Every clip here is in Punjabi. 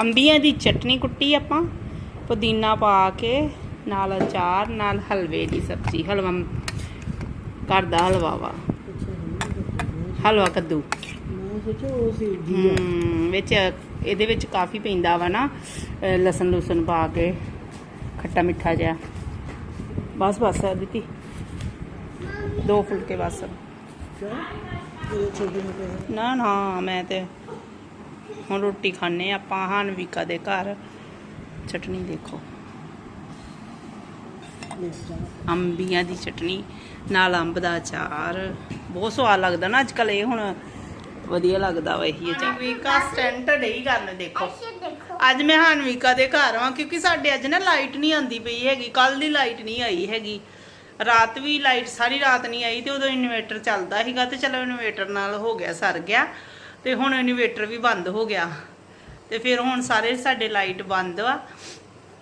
ਅੰਬੀਆਂ ਦੀ ਚਟਨੀ ਕੁੱਟੀ ਆਪਾਂ ਪੁਦੀਨਾ ਪਾ ਕੇ ਨਾਲ ਅਚਾਰ ਨਾਲ ਹਲਵੇ ਦੀ ਸਬਜ਼ੀ ਹਲਵਾ ਘਰ ਦਾ ਹਲਵਾ ਵਾ। ਹਲਵਾ ਕੱਦੂ। ਵਿੱਚ ਇਹਦੇ ਵਿੱਚ ਕਾਫੀ ਪੈਂਦਾ ਵਾ ਨਾ ਲਸਣ ਲੁਸਣ ਪਾ ਕੇ ਖੱਟਾ ਮਿੱਠਾ ਜਿਹਾ। ਬਸ ਬਸ ਦਿੱਤੀ ਦੋ ਫੁਲਕੇ ਬਸ। ਨਾ ਨਾ ਮੈਂ ਤੇ ਹੁਣ ਰੋਟੀ ਖਾਣੇ ਆਪਾਂ ਹਾਨਵਿਕਾ ਦੇ ਘਰ। ਚਟਨੀ ਦੇਖੋ। ਅੰਬੀਆਂ ਦੀ ਚਟਨੀ ਨਾਲ ਅੰਬ ਦਾ ਅਚਾਰ। ਬਹੁਤ ਸਵਾਦ ਲੱਗਦਾ ਨਾ ਅੱਜ ਕੱਲ ਇਹ ਹੁਣ ਵਧੀਆ ਲੱਗਦਾ ਵਾ ਇਹੀ ਅਚਾਰ। ਹਾਨਵਿਕਾ ਸਟੈਂਟ ਨਹੀਂ ਕਰਨ ਦੇਖੋ। ਅੱਜ ਮੈਂ ਹਾਨਵਿਕਾ ਦੇ ਘਰ ਆਵਾਂ ਕਿਉਂਕਿ ਸਾਡੇ ਅੱਜ ਨਾ ਲਾਈਟ ਨਹੀਂ ਆਂਦੀ ਪਈ ਹੈਗੀ। ਕੱਲ ਦੀ ਲਾਈਟ ਨਹੀਂ ਆਈ ਹੈਗੀ। ਰਾਤ ਵੀ ਲਾਈਟ ਸਾਰੀ ਰਾਤ ਨਹੀਂ ਆਈ ਤੇ ਉਦੋਂ ਇਨਵੇਟਰ ਚੱਲਦਾ ਸੀਗਾ ਤੇ ਚਲੋ ਇਨਵੇਟਰ ਨਾਲ ਹੋ ਗਿਆ ਸਰ ਗਿਆ। ਤੇ ਹੁਣ ਇਨਵੇਟਰ ਵੀ ਬੰਦ ਹੋ ਗਿਆ। ਤੇ ਫਿਰ ਹੁਣ ਸਾਰੇ ਸਾਡੇ ਲਾਈਟ ਬੰਦ ਵਾ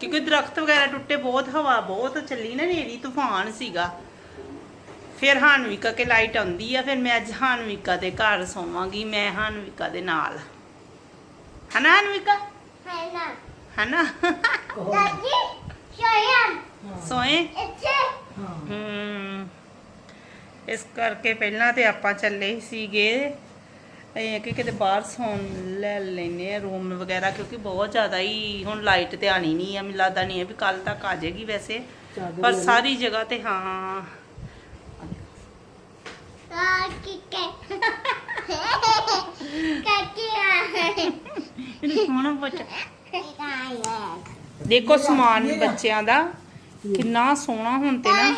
ਕਿਉਂਕਿ ਦਰਖਤ ਵਗੈਰਾ ਟੁੱਟੇ ਬਹੁਤ ਹਵਾ ਬਹੁਤ ਚੱਲੀ ਨਾ ਨੇਰੀ ਤੂਫਾਨ ਸੀਗਾ। ਫਿਰ ਹਾਨਵਿਕਾ ਕੇ ਲਾਈਟ ਆਉਂਦੀ ਆ ਫਿਰ ਮੈਂ ਅੱਜ ਹਾਨਵਿਕਾ ਦੇ ਘਰ ਸੋਵਾਂਗੀ ਮੈਂ ਹਾਨਵਿਕਾ ਦੇ ਨਾਲ। ਹਨਾ ਹਾਨਵਿਕਾ? ਹਨਾ? ਸੋਏ ਹਾਂ। ਹਮ ਇਸ ਕਰਕੇ ਪਹਿਲਾਂ ਤੇ ਆਪਾਂ ਚੱਲੇ ਸੀਗੇ। ਇਹ ਕਿ ਕਿਤੇ ਬਾਹਰ ਸੌਣ ਲੈ ਲੈਨੇ ਆ ਰੂਮ ਵਗੈਰਾ ਕਿਉਂਕਿ ਬਹੁਤ ਜ਼ਿਆਦਾ ਹੀ ਹੁਣ ਲਾਈਟ ਤੇ ਆਣੀ ਨਹੀਂ ਆ ਮੈਨੂੰ ਲੱਗਦਾ ਨਹੀਂ ਹੈ ਵੀ ਕੱਲ ਤੱਕ ਆ ਜਾਏਗੀ ਵੈਸੇ। ਪਰ। ਸਾਰੀ ਜਗ੍ਹਾ ਤੇ ਹਾਂ। ਇਹਨੂੰ ਸੋਹਣਾ ਪੁੱਛ। ਦੇਖੋ ਸਮਾਨ ਬੱਚਿਆਂ ਦਾ ਕਿੰਨਾ ਸੋਹਣਾ ਹੁਣ ਤੇ ਨਾ।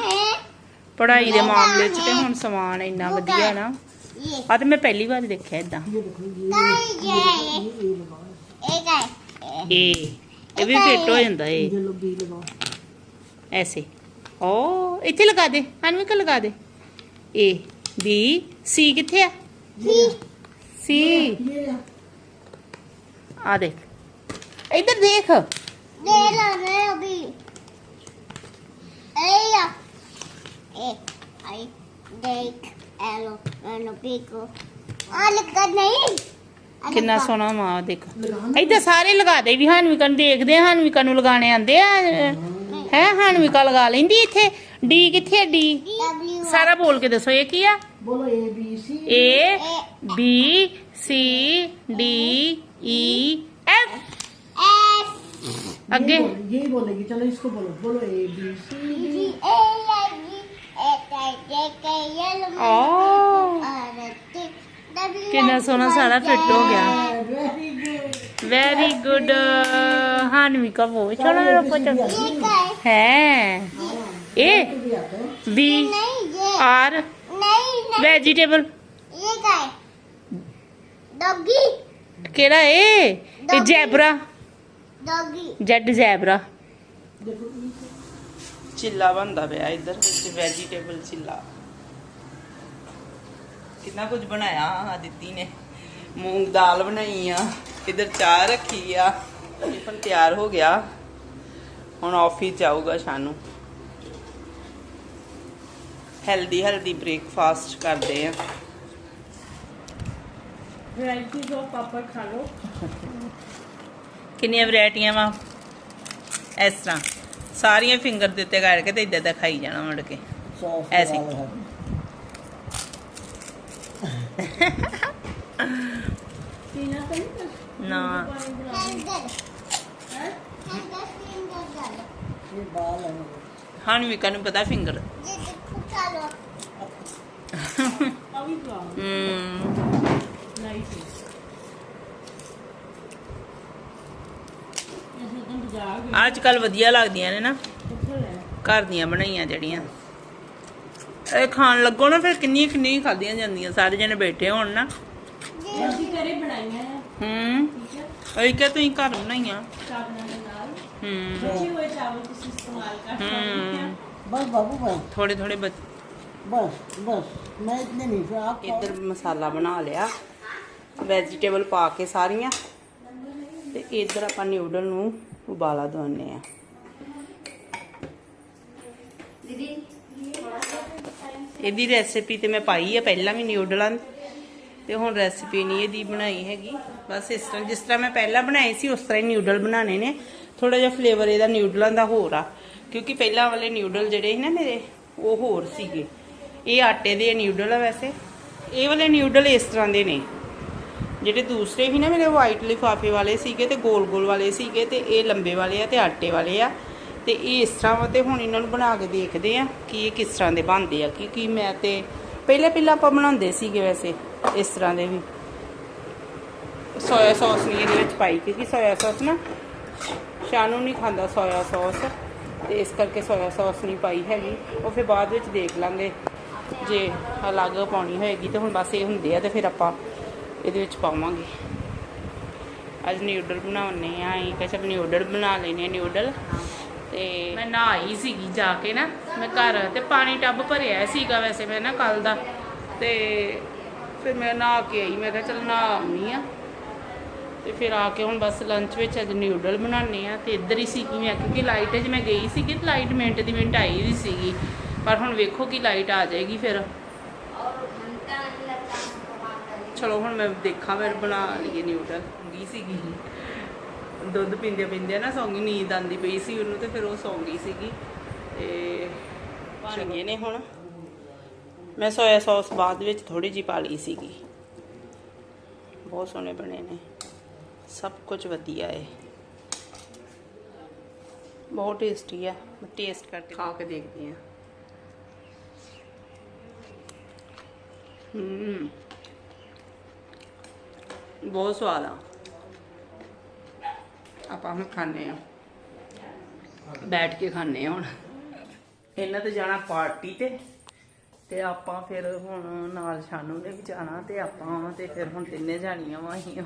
ਪੜ੍ਹਾਈ ਦੇ ਮਾਮਲੇ 'ਚ ਤੇ ਹੁਣ ਸਮਾਨ ਇੰਨਾ ਵਧੀਆ ਨਾ। ਆ ਤੇ ਮੈਂ ਪਹਿਲੀ ਵਾਰ ਦੇਖਿਆ ਇਦਾਂ ਇਹ ਦੇਖੋ ਇਹ ਇਹ। ਇਹ ਲਗਾਓ ਇਹ ਇਹ ਵੀ ਫਿੱਟ ਹੋ ਜਾਂਦਾ ਇਹ। ਜੇ ਲੋ ਬੀ ਲਗਾਓ ਐਸੇ। ਓ ਇੱਥੇ ਲਗਾ ਦੇ ਅਨਵਿਕ ਲਗਾ ਦੇ। ਏ ਬੀ ਸੀ ਕਿੱਥੇ ਆ? ਸੀ। ਇਹ ਆ। ਦੇਖ। ਇੱਧਰ ਦੇਖ। ਕਿੰਨਾ ਸੋਹਣਾ ਮਾ ਦੇਖ ਇੱਧਰ ਸਾਰੇ ਲਗਾ ਦੇ ਵੀ ਹਾਨਵਿਕਾ ਨੂੰ ਦੇਖਦੇ ਆ ਹਾਨਵਿਕਾ ਨੂੰ ਲਗਾਣੇ ਆਂਦੇ ਆ ਹੈ ਹਾਨਵਿਕਾ ਲਗਾ ਲੈਂਦੀ ਇੱਥੇ ਡੀ ਕਿੱਥੇ ਡੀ ਸਾਰਾ ਬੋਲ ਕੇ ਦੱਸੋ ਇਹ ਕੀ ਆ ਬੋਲੋ A B C A B C D E F ਅੱਗੇ यही बोलेगी चलो इसको बोलो बोलो ए बी सी ਕਿੰਨਾ ਸੋਹਣਾ ਸਾਰਾ ਫਿੱਟ ਹੋ ਗਿਆ। ਵੈਰੀ ਗੁੱਡ ਹਾਨਵੀ ਕਾ ਬਹੁਤ ਸੋਹਣਾ ਰੋਪੋ ਚੋ ਹੈ। ਇਹ ਬੀ ਆਰ ਵੈਜੀਟੇਬਲ। ਇਹ ਕਾਇ ਡੌਗੀ। ਕਿਹੜਾ ਇਹ? ਇਹ zebra. Doggy. Z zebra. Chilla ਬਣਦਾ ਪਿਆ ਇੱਧਰ ਵਿੱਚ ਵੈਜੀਟੇਬਲ ਚਿੱਲਾ। ਕਿੰਨਾ ਕੁਝ ਬਣਾਇਆ ਆ ਦਿੱਤੀ ਨੇ। ਮੂੰਗ ਦਾਲ ਬਣਾਈ ਆ ਇੱਧਰ ਚਾਹ ਰੱਖੀ ਆ। ਟਿਫਨ ਤਿਆਰ ਹੋ ਗਿਆ। ਹੁਣ ਆਫਿਸ ਜਾਊਗਾ ਸ਼ਾਨੂ। ਹੈਲਦੀ ਹੈਲਦੀ ਬ੍ਰੇਕਫਾਸਟ ਕਰਦੇ ਆ। ਵੈਰਾਈਟੀਜ਼ ਆਫ ਪਾਪੜ ਖਾ ਲਓ। ਕਿੰਨੀਆਂ ਵੈਰਾਈਟੀਆਂ ਵਾ? ਇਸ ਤਰ੍ਹਾਂ। ਸਾਰੀਆਂ ਫਿੰਗਰ ਦੇ ਉੱਤੇ ਕਰਕੇ ਤੇ ਇਦਾਂ ਦਾ ਖਾਈ ਜਾਣਾ ਮੁੜ ਕੇ। ਐਸੀ। ਹਾਂ। ਵੀ ਕਨੂੰ ਪਤਾ ਫਿੰਗਰ। ਜੇ ਦੇਖੋ ਚਲੋ ਆ ਵੀ ਅੱਜ ਕੱਲ ਵਧੀਆ ਲੱਗਦੀਆਂ ਨੇ ਨਾ। ਘਰ ਦੀਆਂ ਬਣਾਈਆਂ ਜਿਹੜੀਆਂ। ਇਹ ਖਾਣ ਲੱਗੋ ਨਾ ਫਿਰ ਕਿੰਨੀ ਕਿੰਨੀ ਖਾਧੀਆਂ ਜਾਂਦੀਆਂ। ਸਾਰੇ ਜਣੇ ਬੈਠੇ ਹੋਣ ਨਾ। ਹੂੰ। ਇਹ ਕਿ ਤੁਸੀਂ ਘਰ ਬਣਾਈਆਂ। ਥੋੜੇ ਥੋੜੇ ਬਸ ਇੱਧਰ ਮਸਾਲਾ ਬਣਾ ਲਿਆ। ਵੈਜੀਟੇਬਲ ਪਾ ਕੇ ਸਾਰੀਆਂ। ਤੇ ਇੱਧਰ ਆਪਾਂ ਨਿਊਡਲ ਨੂੰ ਉਬਾਲਾ ਦਵਾਉਂਦੇ ਆ। ਇਹਦੀ ਰੈਸਿਪੀ ਤੇ ਮੈਂ ਪਾਈ ਆ ਪਹਿਲਾਂ ਵੀ ਨਿਊਡਲਾਂ। ਤੇ ਹੁਣ ਰੈਸਿਪੀ ਨਹੀਂ ਇਹਦੀ ਬਣਾਈ ਹੈਗੀ। ਬਸ ਇਸ ਤਰ੍ਹਾਂ ਜਿਸ ਤਰ੍ਹਾਂ ਮੈਂ ਪਹਿਲਾਂ ਬਣਾਏ ਸੀ ਉਸ ਤਰ੍ਹਾਂ ਹੀ ਨਿਊਡਲ ਬਣਾਣੇ ਨੇ। ਥੋੜਾ ਜਿਹਾ ਫਲੇਵਰ ਇਹਦਾ ਨਿਊਡਲਾਂ ਦਾ ਹੋਰ ਆ। ਕਿਉਂਕਿ ਪਹਿਲਾਂ ਵਾਲੇ ਨਿਊਡਲ ਜਿਹੜੇ ਸੀ ਨਾ ਮੇਰੇ ਉਹ ਹੋਰ ਸੀਗੇ। ਇਹ ਆਟੇ ਦੇ ਨਿਊਡਲ ਆ ਵੈਸੇ। ਇਹ ਵਾਲੇ ਨਿਊਡਲ ਇਸ ਤਰ੍ਹਾਂ ਦੇ ਨੇ। ਜਿਹੜੇ ਦੂਸਰੇ ਸੀ ਨਾ ਮੇਰੇ ਵਾਈਟ ਲਿਫਾਫੇ ਵਾਲੇ ਸੀਗੇ ਤੇ ਗੋਲ ਗੋਲ ਵਾਲੇ ਸੀਗੇ ਤੇ ਇਹ ਲੰਬੇ ਵਾਲੇ ਆ ਤੇ ਆਟੇ ਵਾਲੇ ਆ, ਤੇ ਇਹ ਇਸ ਤਰ੍ਹਾਂ ਵਾ ਤੇ ਹੁਣ ਇਹਨਾਂ ਨੂੰ ਬਣਾ ਕੇ ਦੇਖਦੇ ਆ ਕਿ ਇਹ ਕਿਸ ਤਰ੍ਹਾਂ ਦੇ ਬਣਦੇ ਆ, ਕਿਉਂਕਿ ਮੈਂ ਤੇ ਪਹਿਲੇ ਪਹਿਲਾਂ ਆਪਾਂ ਬਣਾਉਂਦੇ ਸੀਗੇ ਵੈਸੇ ਇਸ ਤਰ੍ਹਾਂ ਦੇ ਵੀ। ਸੋਇਆ ਸੌਸ ਨਹੀਂ ਇਹਦੇ ਵਿੱਚ ਪਾਈ, ਕਿਉਂਕਿ ਸੋਇਆ ਸੌਸ ਨਾ ਸ਼ਾਨੂ ਨਹੀਂ ਖਾਂਦਾ ਸੋਇਆ ਸੌਸ ਤੇ ਇਸ ਕਰਕੇ ਸੋਇਆ ਸੌਸ ਨਹੀਂ ਪਾਈ ਹੈਗੀ, ਉਹ ਫਿਰ ਬਾਅਦ ਵਿੱਚ ਦੇਖ ਲਾਂਗੇ ਜੇ ਅਲੱਗ ਪਾਉਣੀ ਹੋਏਗੀ ਤੇ ਹੁਣ ਬਸ ਇਹ ਹੁੰਦੇ ਆ ਤੇ ਫਿਰ ਆਪਾਂ ਇਹਦੇ ਵਿੱਚ ਪਾਵਾਂਗੇ। ਅੱਜ ਨਿਊਡਲ ਬਣਾਉਣੇ ਆ ਇਹ ਚਲ ਨਿਊਡਲ ਬਣਾ ਲੈਨੇ ਆ ਨਿਊਡਲ। ਤੇ ਮੈਂ ਨਹਾਈ ਸੀਗੀ ਜਾ ਕੇ ਨਾ ਮੈਂ ਘਰ ਤੇ ਪਾਣੀ ਟੱਬ ਭਰਿਆ ਸੀਗਾ ਵੈਸੇ ਮੈਂ ਨਾ ਕੱਲ ਦਾ। ਤੇ ਫਿਰ ਮੈਂ ਨਹਾ ਕੇ ਆਈ ਮੈਂ ਕਿਹਾ ਚਲ ਨਹਾ ਆਉਣੀ ਆ ਤੇ ਫਿਰ ਆ ਕੇ ਹੁਣ ਬਸ ਲੰਚ ਵਿੱਚ ਅੱਜ ਨਿਊਡਲ ਬਣਾਉਣੇ ਆ ਤੇ ਇੱਧਰ ਹੀ ਸੀ ਮੈਂ ਕਿਉਂਕਿ ਲਾਈਟ 'ਚ ਮੈਂ ਗਈ ਸੀ ਕਿ ਲਾਈਟ ਮਿੰਟ ਦੀ ਮਿੰਟ ਆਈ ਵੀ ਸੀਗੀ। ਪਰ ਹੁਣ ਵੇਖੋ ਕਿ ਲਾਈਟ ਆ ਜਾਏਗੀ ਫਿਰ। ਚਲੋ ਹੁਣ ਮੈਂ ਦੇਖਾਂ ਫਿਰ ਬਣਾ ਲਈਏ ਨਿਊਡਲ। ਗਈ ਸੀਗੀ। ਦੁੱਧ ਪੀਂਦੇ ਪੀਂਦੇ ਨਾ ਸੌਂਗੀ ਨੀਂਦ ਆਂਦੀ ਪਈ ਸੀ ਉਹਨੂੰ ਤੇ ਫਿਰ ਉਹ ਸੌਂ ਗਈ ਸੀਗੀ। ਤੇ ਬਣ ਗਏ ਨੇ ਹੁਣ। ਮੈਂ ਸੋਇਆ ਸੌਸ ਬਾਅਦ ਵਿੱਚ ਥੋੜੀ ਜੀ ਪਾ ਲਈ ਸੀਗੀ। ਬਹੁਤ ਸੋਹਣੇ ਬਣੇ ਨੇ। ਸਭ ਕੁਝ ਵਧੀਆ ਹੈ ਬਹੁਤ ਟੇਸਟੀ ਆ। ਮੈਂ ਟੇਸਟ ਕਰਕੇ ਖਾ ਕੇ ਦੇਖਦੀ ਹਾਂ ਹੂੰ। ਬਹੁਤ ਸਵਾਦ ਆ। ਆਪਾਂ ਹੁਣ ਖਾਣੇ ਆ। ਬੈਠ ਕੇ ਖਾਣੇ ਆ ਹੁਣ। ਇਹਨਾਂ ਤੇ ਜਾਣਾ ਪਾਰਟੀ ਤੇ ਤੇ ਆਪਾਂ ਫਿਰ ਹੁਣ ਨਾਲ ਸ਼ਾਨੂ ਨੇ ਵੀ ਜਾਣਾ ਤੇ ਆਪਾਂ ਤੇ ਫਿਰ ਹੁਣ ਤਿੰਨੇ ਜਾਣੀਆਂ ਵਾਂ ਅਸੀਂ।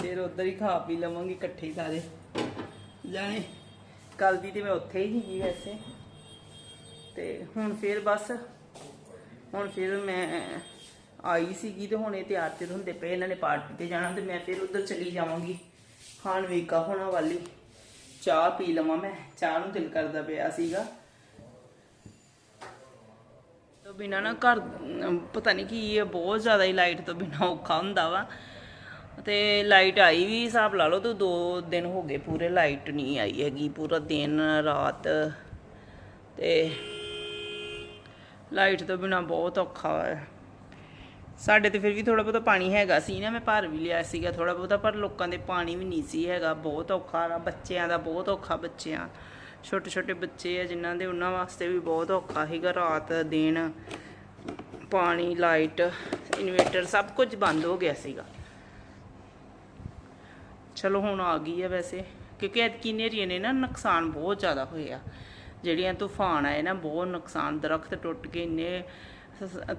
ਫਿਰ ਉਧਰ ਹੀ ਖਾ ਪੀ ਲਵਾਂਗੇ ਇਕੱਠੇ ਹੀ ਸਾਰੇ। ਜਾਣੇ ਕੱਲ ਦੀ ਤੇ ਮੈਂ ਉੱਥੇ ਹੀ ਸੀਗੀ ਵੈਸੇ। ਤੇ ਹੁਣ ਫਿਰ ਬਸ, ਹੁਣ ਫਿਰ ਮੈਂ ਆਈ ਸੀਗੀ ਤੇ ਹੁਣ ਇਹ ਤਿਆਰ ਤੇ ਹੁੰਦੇ ਪਏ, ਇਹਨਾਂ ਨੇ ਪਾਰਟੀ ਤੇ ਜਾਣਾ ਤੇ ਮੈਂ ਫਿਰ ਉਧਰ ਚਲੀ ਜਾਵਾਂਗੀ। ਖਾਣ ਵੇਕਾ ਹੋਣਾ ਵਾਲੀ। ਚਾਹ ਪੀ ਲਵਾਂ ਮੈਂ, ਚਾਹ ਨੂੰ ਦਿਲ ਕਰਦਾ ਪਿਆ ਸੀਗਾ। ਤੋਂ ਬਿਨਾ ਨਾ ਘਰ ਪਤਾ ਨਹੀਂ ਕੀ ਹੈ ਬਹੁਤ ਜ਼ਿਆਦਾ ਹੀ ਲਾਈਟ ਤੋਂ ਬਿਨਾ ਔਖਾ ਹੁੰਦਾ ਵਾ। ਤੇ ਲਾਈਟ ਆਈ ਵੀ, ਹਿਸਾਬ ਲਾ ਲਓ ਤੇ ਦੋ ਦਿਨ ਹੋ ਗਏ, ਪੂਰੇ ਲਾਈਟ ਨਹੀਂ ਆਈ ਹੈਗੀ, ਪੂਰਾ ਦਿਨ, ਰਾਤ। ਤੇ ਲਾਈਟ ਤੋਂ ਬਿਨਾ ਬਹੁਤ ਔਖਾ ਹੈ। ਸਾਡੇ ਤੇ ਫਿਰ ਵੀ ਥੋੜਾ ਬਹੁਤਾ ਪਾਣੀ ਹੈਗਾ ਸੀ ਨਾ, ਮੈਂ ਭਰ ਵੀ ਲਿਆ ਸੀਗਾ ਥੋੜਾ ਬਹੁਤਾ, ਪਰ ਲੋਕਾਂ ਦੇ ਪਾਣੀ ਵੀ ਨਹੀਂ ਸੀ ਹੈਗਾ। ਬਹੁਤ ਔਖਾ ਆ, ਬੱਚਿਆਂ ਦਾ ਬਹੁਤ ਔਖਾ ਬੱਚਿਆਂ। ਛੋਟੇ ਛੋਟੇ ਬੱਚੇ ਆ, ਜਿਨ੍ਹਾਂ ਦੇ ਉਹਨਾਂ ਵਾਸਤੇ ਵੀ ਬਹੁਤ ਔਖਾ ਸੀਗਾ ਰਾਤ, ਦਿਨ। ਪਾਣੀ, ਲਾਈਟ, ਇਨਵੇਟਰ, ਸਭ ਕੁਝ ਬੰਦ ਹੋ ਗਿਆ ਸੀਗਾ। ਚਲੋ ਹੁਣ ਆ ਗਈ ਹੈ ਵੈਸੇ, ਕਿਉਂਕਿ ਐਤਕੀ ਨੇਰੀਆਂ ਨੇ ਨਾ ਨੁਕਸਾਨ ਬਹੁਤ ਜ਼ਿਆਦਾ ਹੋਇਆ। ਜਿਹੜੀਆਂ ਤੂਫਾਨ ਆਏ ਨਾ, ਬਹੁਤ ਨੁਕਸਾਨ, ਦਰਖਤ ਟੁੱਟ ਕੇ ਇੰਨੇ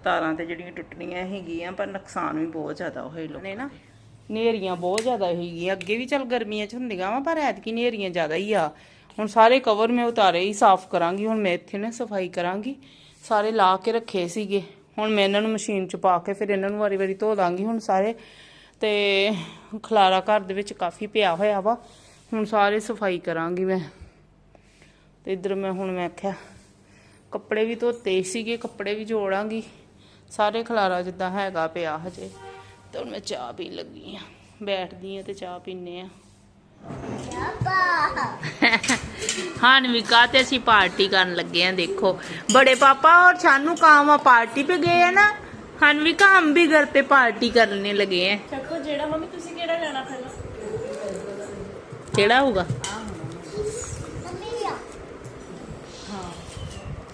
ਤਾਰਾਂ ਤੇ ਜਿਹੜੀਆਂ ਟੁੱਟਣੀਆਂ ਹੈਗੀਆਂ ਪਰ ਨੁਕਸਾਨ ਵੀ ਬਹੁਤ ਜ਼ਿਆਦਾ ਹੋਏ ਲੋਕਾਂ ਨੇ ਨਾ। ਨੇਰੀਆਂ ਬਹੁਤ ਜ਼ਿਆਦਾ ਹੈਗੀਆਂ। ਅੱਗੇ ਵੀ ਚੱਲ ਗਰਮੀਆਂ 'ਚ ਹੁੰਦੀਆਂ ਵਾ ਪਰ ਐਤਕੀ ਨੇਰੀਆਂ ਜ਼ਿਆਦਾ ਹੀ ਆ। ਹੁਣ ਸਾਰੇ ਕਵਰ ਮੈਂ ਉਤਾਰੇ ਹੀ ਸਾਫ਼ ਕਰਾਂਗੀ। ਹੁਣ ਮੈਂ ਇੱਥੇ ਨਾ ਸਫ਼ਾਈ ਕਰਾਂਗੀ। ਸਾਰੇ ਲਾ ਕੇ ਰੱਖੇ ਸੀਗੇ। ਹੁਣ ਮੈਂ ਇਹਨਾਂ ਨੂੰ ਮਸ਼ੀਨ 'ਚ ਪਾ ਕੇ ਫਿਰ ਇਹਨਾਂ ਨੂੰ ਵਾਰੀ-ਵਾਰੀ ਧੋ ਦਾਂਗੀ ਹੁਣ ਸਾਰੇ। ਤੇ ਖਲਾਰਾ ਘਰ ਦੇ ਵਿੱਚ ਕਾਫੀ ਪਿਆ ਹੋਇਆ ਵਾ। ਹੁਣ ਸਾਰੇ ਸਫ਼ਾਈ ਕਰਾਂਗੀ ਮੈਂ। ਤੇ ਇਧਰ ਮੈਂ ਹੁਣ ਮੈਂ ਆਖਿਆ ਕੱਪੜੇ ਵੀ ਧੋਤੇ ਸੀਗੇ ਕੱਪੜੇ ਵੀ ਜੋੜਾਂਗੀ। ਸਾਰੇ ਖਲਾਰਾ ਜਿੱਦਾਂ ਹੈਗਾ ਪਿਆ ਹਜੇ। ਤੇ ਹੁਣ ਮੈਂ ਚਾਹ ਪੀ ਲੱਗੀ ਆ। ਬੈਠਦੀ ਆ ਤੇ ਚਾਹ ਪੀਨੇ ਆ। ਹਾਨਵਿਕਾ ਤੇ ਅਸੀਂ ਪਾਰਟੀ ਕਰਨ ਲੱਗੇ ਆ ਦੇਖੋ। ਬੜੇ ਪਾਪਾ ਔਰ ਸਾਨੂੰ ਕਾਮ ਆ ਪਾਰਟੀ पे ਗਏ ਆ ਨਾ। ਹਾਨਵਿਕਾ ਹਮ ਵੀ ਘਰ पे ਪਾਰਟੀ ਕਰਨੇ ਲੱਗੇ ਆ। ਕਿਹੜਾ ਹੋਊਗਾ?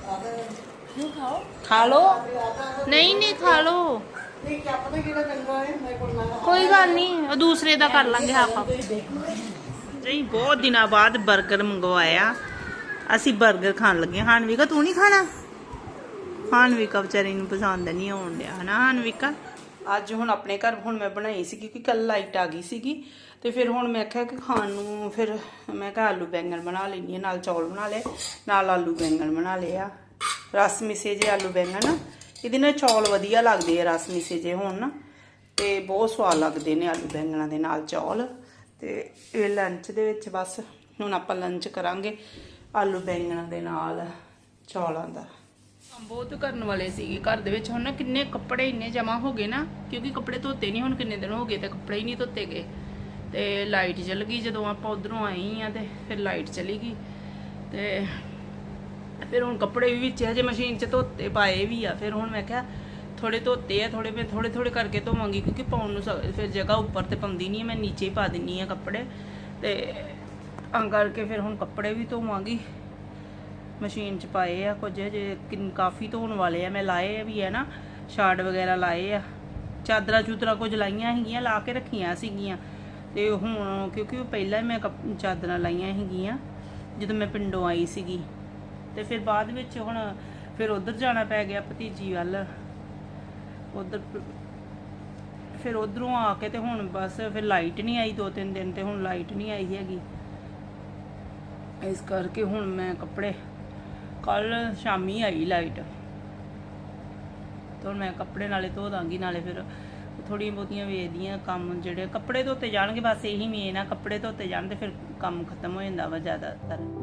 क्यों खा लो ਨਹੀਂ ਨਹੀਂ ਖਾ ਲੋ ਇਹ ਕੀ ਪਤਾ ਕਿਹੜਾ ਚੰਗਾ ਹੈ ਮੇਰੇ ਕੋਲ ਨਾ ਕੋਈ ਗੱਲ ਨਹੀਂ ਉਹ ਦੂਸਰੇ ਦਾ ਕਰ ਲਾਂਗੇ ਆਪਾਂ ਜੀ ਬਹੁਤ ਦਿਨਾਂ ਬਾਅਦ 버ਗਰ ਮੰਗਵਾਇਆ। ਅਸੀਂ 버ਗਰ ਖਾਣ ਲੱਗੇ ਹਾਂ। ਹਾਨਵਿਕਾ ਤੂੰ ਨਹੀਂ ਖਾਣਾ? ਹਾਨਵਿਕਾ ਵਿਚਾਰੀ ਨੂੰ ਪਸੰਦ ਨਹੀਂ ਆਉਣ ਡਿਆ। ਹਨਾ ਹਾਨਵਿਕਾ? ਅੱਜ ਹੁਣ ਆਪਣੇ ਘਰ ਹੁਣ ਮੈਂ ਬਣਾਈ ਸੀ ਕਿਉਂਕਿ ਕੱਲ ਲਾਈਟ ਆ ਗਈ ਸੀਗੀ ਤੇ ਫਿਰ ਹੁਣ ਮੈਂ ਕਿਹਾ ਕਿ ਖਾਣ ਨੂੰ ਫਿਰ ਮੈਂ ਕਿਹਾ ਆਲੂ ਬੈਂਗਣ ਬਣਾ ਲੈਣੀ ਆ ਨਾਲ ਚੌਲ ਬਣਾ ਲਏ, ਨਾਲ ਆਲੂ ਬੈਂਗਣ ਬਣਾ ਲਏ ਆ। ਰਸ ਮਿਸੇ ਜੇ ਆਲੂ ਬੈਂਗਣ, ਇਹਦੇ ਨਾਲ ਚੌਲ ਵਧੀਆ ਲੱਗਦੇ ਆ ਰਸ ਮਿਸੇ ਜੇ ਹੋਣ। ਨਾ ਤੇ ਬਹੁਤ ਸਵਾਦ ਲੱਗਦੇ ਨੇ ਆਲੂ ਬੈਂਗਣਾਂ ਦੇ ਨਾਲ ਚੌਲ। ਤੇ ਇਹ ਲੰਚ ਦੇ ਵਿੱਚ ਬਸ ਹੁਣ ਆਪਾਂ ਲੰਚ ਕਰਾਂਗੇ ਆਲੂ ਬੈਂਗਣਾਂ ਦੇ ਨਾਲ ਚੌਲਾਂ ਦਾ। ਕੰਮ ਬਹੁਤ ਕਰਨ ਵਾਲੇ ਸੀਗੇ ਘਰ ਦੇ ਵਿੱਚ ਹੁਣ ਨਾ ਕਿੰਨੇ ਕੱਪੜੇ ਇੰਨੇ ਜਮਾ ਹੋ ਗਏ ਨਾ ਕਿਉਂਕਿ ਕੱਪੜੇ ਧੋਤੇ ਨਹੀਂ ਹੁਣ ਕਿੰਨੇ ਦਿਨ ਹੋ ਗਏ ਤੇ ਕੱਪੜੇ ਹੀ ਨਹੀਂ ਧੋਤੇ ਗਏ। ਤੇ ਲਾਈਟ ਚੱਲ ਗਈ ਜਦੋਂ ਆਪਾਂ ਉਧਰੋਂ ਆਏ ਆ ਤੇ ਫਿਰ ਲਾਈਟ ਚਲੀ ਗਈ। ਤੇ ਫਿਰ ਹੁਣ ਕੱਪੜੇ ਵੀ ਵਿੱਚ ਹਜੇ ਮਸ਼ੀਨ 'ਚ ਧੋਤੇ ਪਾਏ ਵੀ ਆ ਫਿਰ ਹੁਣ ਮੈਂ ਕਿਹਾ ਥੋੜੇ ਧੋਤੇ ਆ ਥੋੜੇ ਮੈਂ ਥੋੜੇ ਥੋੜੇ ਕਰਕੇ ਧੋਵਾਂਗੀ ਕਿਉਂਕਿ ਪਾਉਣ ਨੂੰ ਸ- ਫਿਰ ਜਗ੍ਹਾ ਉੱਪਰ ਤੇ ਪਾਉਂਦੀ ਨਹੀਂ ਆ, ਮੈਂ ਨੀਚੇ ਹੀ ਪਾ ਦਿੰਨੀ ਆ ਕੱਪੜੇ। ਤੇ ਤਾਂ ਕਰਕੇ ਫਿਰ ਹੁਣ ਕੱਪੜੇ ਵੀ ਧੋਵਾਂਗੀ। ਮਸ਼ੀਨ 'ਚ ਪਾਏ ਆ, ਕੁਝ ਜੇ ਕਾਫੀ ਧੋਣ ਵਾਲੇ ਆ। ਮੈਂ ਲਾਏ ਵੀ ਆ ਨਾ ਸ਼ਾਰਟ ਵਗੈਰਾ ਲਾਏ ਆ। ਚਾਦਰਾਂ ਚੂਦਰਾਂ ਕੁਝ ਲਾਈਆਂ ਹੈਗੀਆਂ, ਲਾ ਕੇ ਰੱਖੀਆਂ ਸੀਗੀਆਂ। ਤੇ ਹੁਣ ਕਿਉਂਕਿ ਪਹਿਲਾਂ ਹੀ ਮੈਂ ਚਾਦਰਾਂ ਲਾਈਆਂ ਹੈਗੀਆਂ, ਜਦੋਂ ਮੈਂ ਪਿੰਡੋਂ ਆਈ ਸੀਗੀ। ਤੇ ਫਿਰ ਬਾਅਦ ਵਿੱਚ ਹੁਣ ਫਿਰ ਉਧਰ ਜਾਣਾ ਪੈ ਗਿਆ ਭਤੀਜੀ ਵੱਲ। ਉਧਰ ਫਿਰ ਉਧਰੋਂ ਆ ਕੇ ਤੇ ਹੁਣ ਬਸ ਫਿਰ ਲਾਈਟ ਨਹੀਂ ਆਈ ਦੋ ਤਿੰਨ ਦਿਨ ਤੇ ਹੁਣ ਲਾਈਟ ਨਹੀਂ ਆਈ ਹੈਗੀ। ਇਸ ਕਰਕੇ ਹੁਣ ਮੈਂ ਕੱਪੜੇ ਕੱਲ ਸ਼ਾਮੀ ਆਈ ਲਾਈਟ। ਤੇ ਹੁਣ ਮੈਂ ਕੱਪੜੇ ਨਾਲੇ ਧੋ ਦਾਂਗੀ, ਨਾਲੇ ਫਿਰ ਥੋੜੀਆਂ ਬਹੁਤੀਆਂ ਵੇਖਦੀਆਂ ਕੰਮ ਜਿਹੜੇ ਕੱਪੜੇ ਧੋਤੇ ਜਾਣਗੇ, ਬਸ ਇਹੀ ਮੇਨ ਆ, ਕੱਪੜੇ ਧੋਤੇ ਜਾਣ ਤੇ ਫਿਰ ਕੰਮ ਖਤਮ ਹੋ ਜਾਂਦਾ ਵਾ ਜ਼ਿਆਦਾਤਰ।